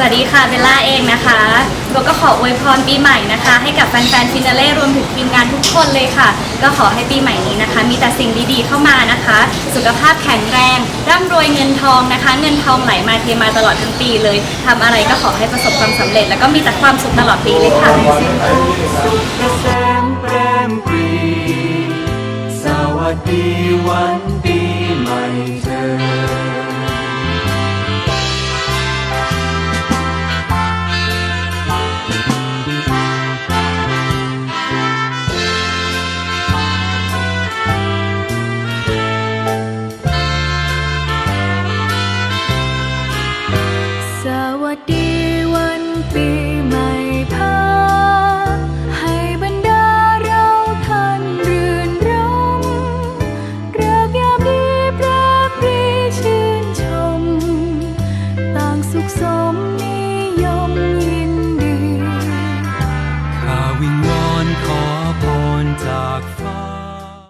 สวัสดีค่ะเบลล่าเองนะคะโบก็ขออวยพรปีใหม่นะคะ ให้กับแฟนๆฟินาเล่รวมถึงทีมงานทุกคนเลยค่ะ ก็ขอให้ปีใหม่นี้นะคะ มีแต่สิ่งดีๆเข้ามานะคะ สุขภาพแข็งแรง ร่ำรวยเงินทองนะคะ เงินทองไหลมาเทมาตลอดทั้งปีเลยทำอะไรก็ขอให้ประสบความสำเร็จ แล้วก็มีแต่ความสุขตลอดปีเลยค่ะสุขเกษมเปรมปรี สวัสดีวันปีใหม่เธอ ดีวันปีใหม่พาให้บรรดาเราท่านรื่นรมรักยามดีปราบปีชื่นชม ต่างสุขสม